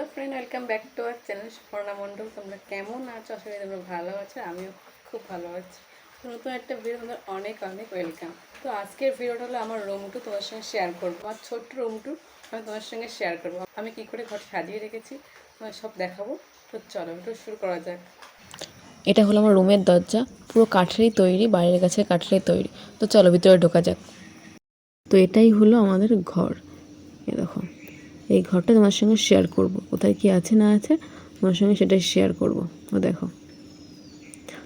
Hello friend, welcome back to our channel Suparna Mondal. তোমরা কেমন আছো? করি তোমরা ভালো আছো, আমিও খুব ভালো আছি। নতুন একটা ভিডিও তোমাদের অনেক অনেক ওয়েলকাম। তো আজকের ভিডিওটা হলো আমার রুম টু তোমার সঙ্গে শেয়ার করব। আমার ছোট্ট রুম টু আমি তোমার সঙ্গে শেয়ার করব। আমি কী করে ঘর সাজিয়ে রেখেছি তোমার সব দেখাবো। তো চলো ভিডিও শুরু করা যাক। এটা হলো আমার রুমের দরজা, পুরো কাঠেরই তৈরি, বাইরের কাছে কাঠেরই তৈরি। তো চলো, ভিতরে ঢোকা যাক। তো এটাই হলো আমাদের ঘর। এ দেখো। এই ঘরটা তোমার সঙ্গে শেয়ার করব। কোথায় কি আছে না আছে তোমার সঙ্গে সেটাই শেয়ার করব। ও দেখো।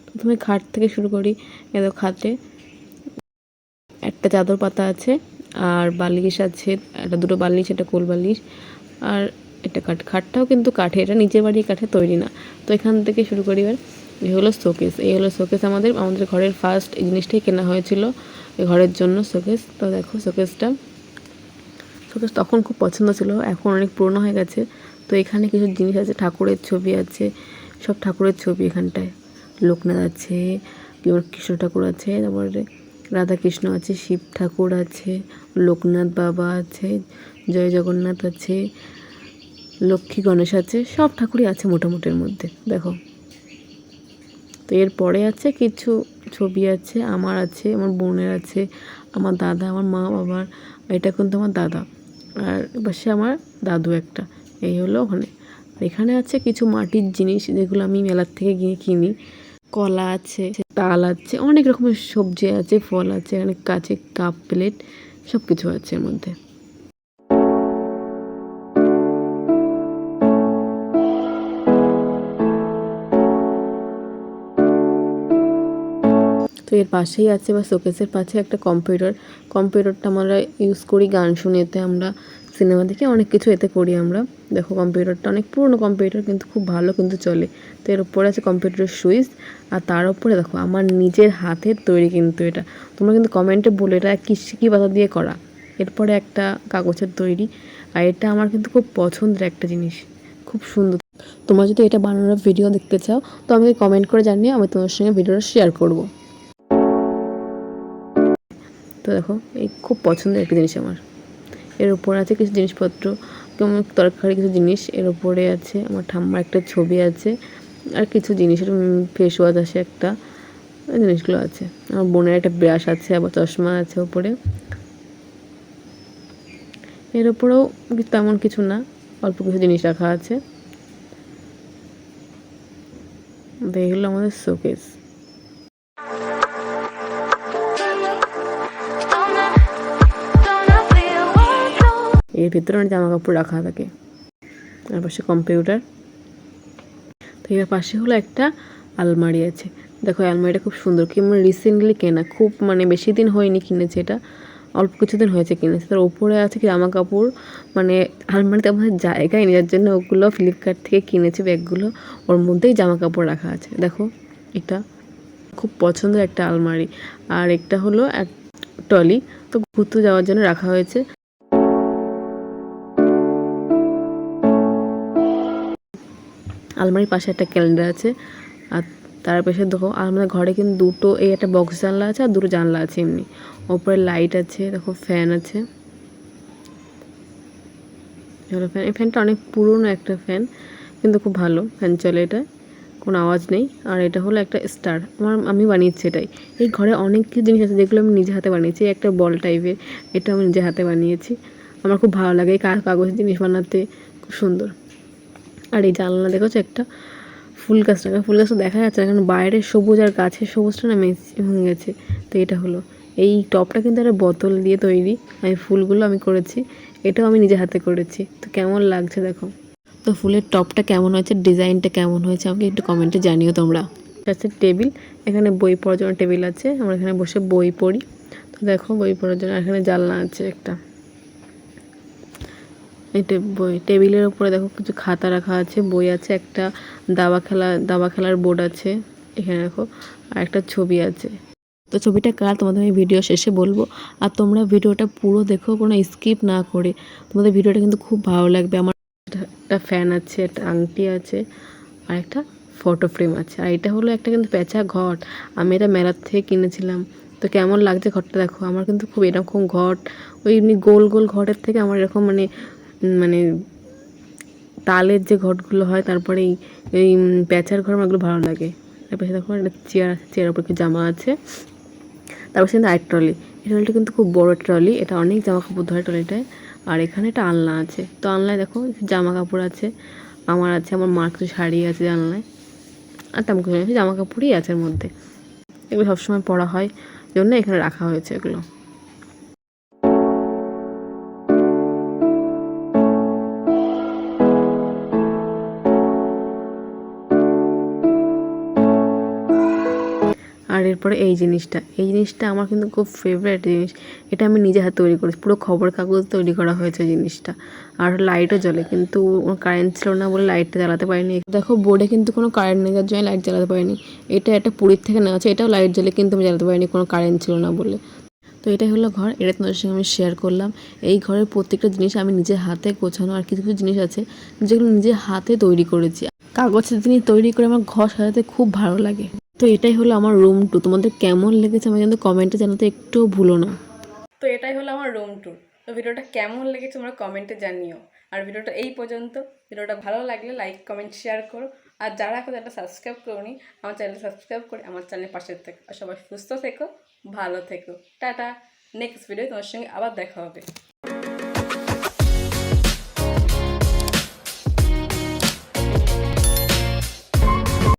প্রথমে খাট থেকে শুরু করি। এ দেখো খাটে একটা চাদর পাতা আছে আর বালিশ আছে। একটা দুটো বালিশ, একটা কোল বালিশ আর এটা কাঠ। খাটটাও কিন্তু কাঠে, এটা নিচের বাড়ি কাঠে তৈরি না। তো এখান থেকে শুরু করি এবার। এই হলো শোকেস এই হলো শোকেস আমাদের আমাদের ঘরের ফার্স্ট এই জিনিসটাই কেনা হয়েছিল। এই ঘরের জন্য শোকেস তো দেখো শোকেসটা শোকেস তখন খুব পছন্দ ছিল, এখন অনেক পুরনো হয়ে গেছে। তো এখানে কিছু জিনিস আছে, ঠাকুরের ছবি আছে, সব ঠাকুরের ছবি এখানটায়। লোকনাথ আছে কৃষ্ণ ঠাকুর আছে, তারপরে রাধা কৃষ্ণ আছে, শিব ঠাকুর আছে, লোকনাথ বাবা আছে, জয় জগন্নাথ আছে, লক্ষ্মী গণেশ আছে, সব ঠাকুরই আছে মোটামুটির মধ্যে, দেখো। তো এরপরে আছে কিছু ছবি আছে, আমার আছে, আমার বোনের আছে, আমার দাদা, আমার মা, বাবার, এটা কিন্তু আমার দাদা? আর পাশে আমার দাদু একটা, এই হলো ওখানে। এখানে আছে কিছু মাটির জিনিস যেগুলো আমি মেলার থেকে গিয়ে কিনি। কলা আছে, তাল আছে, অনেক রকমের সবজি আছে, ফল আছে, অনেক কাছে কাপ, প্লেট সব কিছু আছে এর মধ্যে। এর পাশেই আছে বা শোকেসের পাশে একটা কম্পিউটার কম্পিউটারটা আমরা ইউজ করি গান শুনেতে, আমরা সিনেমা দেখে অনেক কিছু এতে করি আমরা। দেখো কম্পিউটারটা অনেক পুরনো কম্পিউটার কিন্তু খুব ভালো কিন্তু চলে। তো এর উপরে আছে কম্পিউটারের সুইচ আর তার উপরে দেখো আমার নিজের হাতের তৈরি কিন্তু এটা। তোমরা কিন্তু কমেন্টে বলে এটা কী কী পাতা দিয়ে করা। এরপরে একটা কাগজের তৈরি আর এটা আমার কিন্তু খুব পছন্দের একটা জিনিস। খুব সুন্দর। তোমরা যদি এটা বানানোর ভিডিও দেখতে চাও, তো আমাকে কমেন্ট করে জানিয়ে আমি তোমার সঙ্গে ভিডিওটা শেয়ার করব। তো দেখো, এই খুব পছন্দের একটা জিনিস আমার। এর উপর আছে কিছু জিনিসপত্র কেমন তরকারি কিছু জিনিস, এর উপরে আছে আমার ঠাম্মার একটা ছবি আছে, আর কিছু জিনিস ফেস ওয়াশ আছে একটা জিনিসগুলো আছে। আমার বোনের একটা ব্রাশ আছে, আবার চশমা আছে ওপরে এর উপরেও তেমন কিছু না, অল্প কিছু জিনিস রাখা আছে। তো এগুলো আমাদের শোকেস এর ভিতরে অনেক জামা কাপড় রাখা থাকে। আর পাশে কম্পিউটার। তো এর পাশে হলো একটা আলমারি আছে। দেখো আলমারিটা খুব সুন্দর। কি মানে রিসেন্টলি কেনা। খুব মানে বেশি দিন হয়নি কিনেছে এটা। অল্প কিছুদিন হয়েছে কিনেছে। তার উপরে আছে কি জামা কাপড়। মানে আলমারিতে আমাদের জায়গায় নেই। যার জন্য ওগুলো ফ্লিপকার্ট থেকে কিনেছে ব্যাগগুলো। ওর মধ্যেই জামা কাপড় রাখা আছে। দেখো, এটা খুব পছন্দের একটা আলমারি। আর একটা হলো এক টলি তো ঘুরতে যাওয়ার জন্য রাখা হয়েছে। আলমারির পাশে একটা ক্যালেন্ডার আছে। আর তার পাশে দেখো আমাদের ঘরে কিন্তু দুটো এই একটা বক্স জানলা আছে আর দুটো জানলা আছে এমনি। ওপরে লাইট আছে, দেখো ফ্যান আছে। ফ্যান এই ফ্যানটা অনেক পুরনো একটা ফ্যান কিন্তু খুব ভালো ফ্যান চলে এটা। কোনো আওয়াজ নেই। আর এটা হলো একটা স্টার আমার আমি বানিয়েছি এটাই। এই ঘরে অনেক কিছু জিনিস আছে যেগুলো আমি নিজে হাতে বানিয়েছি। একটা বল টাইপের এটা আমি নিজে হাতে বানিয়েছি। আমার খুব ভালো লাগে এই কা- কাগজের জিনিস বানাতে, খুব সুন্দর। আর এই জানলা দেখেছ একটা ফুল গাছটা ফুল গাছটা দেখা যাচ্ছে না, কারণ বাইরে সবুজ আর গাছের সবুজটা না মেসি হয়ে গেছে। তো এটা হলো। এই টপটা কিন্তু একটা বোতল দিয়ে তৈরি। আমি ফুলগুলো আমি করেছি, এটাও আমি নিজে হাতে করেছি। তো কেমন লাগছে দেখো? তো ফুলের টপটা কেমন হয়েছে, ডিজাইনটা কেমন হয়েছে, আমাকে একটু কমেন্টে জানিও তোমরা। আছে টেবিল, এখানে বই পড়ার জন্য টেবিল আছে, আমরা এখানে বসে বই পড়ি। তো দেখো বই পড়ার জন্য এখানে জানলা আছে একটা। এই টে- বই, টেবিলের উপরে দেখো কিছু খাতা রাখা আছে, বই আছে, একটা দাবা খেলা, দাবা খেলার বোর্ড আছে, এখানে দেখো, আর একটা ছবি আছে। তো ছবিটা কার? তোমাদের আমি ভিডিও শেষে বলব। আর তোমরা ভিডিওটা পুরো দেখো, কোনো স্কিপ না করে। তোমাদের ভিডিওটা কিন্তু খুব ভালো লাগবে। আমার একটা- ফ্যান আছে, একটা আংটি আছে, আর একটা ফটো ফ্রেম আছে। আর এটা হলো একটা কিন্তু পেঁচা ঘট। আমি এটা মেলার থেকে কিনেছিলাম। তো কেমন লাগছে ঘরটা দেখো। আমার কিন্তু খুব এরকম ঘট, ওই এমনি গোল গোল ঘরের থেকে আমার এরকম মানে মানে তালের যে ঘটগুলো হয়, তারপরে এই এই প্যাঁচার ঘর আমার ভালো লাগে। তারপরে দেখো একটা চেয়ার আছে, চেয়ারের উপর কিছু জামা আছে। তারপর সেখানে আরেক ট্রলি এই ট্রলিটা কিন্তু খুব বড় ট্রলি এটা অনেক জামা কাপড় ধরে ট্রলিটায় আর এখানে একটা আলনা আছে। তো আলনায় দেখো জামা কাপড় আছে, আমার আছে, আমার মার কিছু শাড়ি আছে জানলায়। আর তেমন কিছু জামা কাপড়ই আছে এর মধ্যে। এগুলো সবসময় পরা হয় জন্য এখানে রাখা হয়েছে এগুলো। এরপরে এই জিনিসটা। এই জিনিসটা আমার কিন্তু খুব ফেভারিট জিনিস। এটা আমি নিজে হাতে তৈরি করেছি। পুরো খবর কাগজ তৈরি করা হয়েছে জিনিসটা। আর লাইটও জ্বলে, কিন্তু কারেন্ট ছিল না বলে লাইটটা জ্বালাতে পারিনি। দেখো বোর্ডে কিন্তু কোনো কারেন্ট নেই, যার জন্য লাইট জ্বালাতে পারিনি। এটা একটা পুরীর থেকে নেওয়া আছে, এটাও লাইট জ্বলে, কিন্তু আমি জ্বালাতে পারিনি, কোনো কারেন্ট ছিল না বলে। তো এটাই হলো ঘর, এটা তোমাদের সঙ্গে আমি শেয়ার করলাম। এই ঘরের প্রত্যেকটা জিনিস আমি নিজে হাতে গোছানো, আর কিছু কিছু জিনিস আছে যেগুলো নিজে হাতে তৈরি করেছি। কাগজের জিনিস তৈরি করে আমার ঘর সাজাতে খুব ভালো লাগে। তো এটাই হলো আমার রুম টু তোমাদের কেমন লেগেছে আমাকে কিন্তু কমেন্টে জানাতে একটুও ভুলো না। তো এটাই হলো আমার রুম ট্যুর তো ভিডিওটা কেমন লেগেছে তোমরা কমেন্টে জানিও। আর ভিডিওটা এই পর্যন্ত। ভিডিওটা ভালো লাগলে লাইক কমেন্ট শেয়ার করো। আর যারা এখন একটা সাবস্ক্রাইব করোনি, আমার চ্যানেল সাবস্ক্রাইব করে আমার চ্যানেলের পাশে থেকো। আর সবাই সুস্থ থেকো, ভালো থেকো। টাটা। নেক্সট ভিডিও তোমার সঙ্গে আবার দেখা হবে।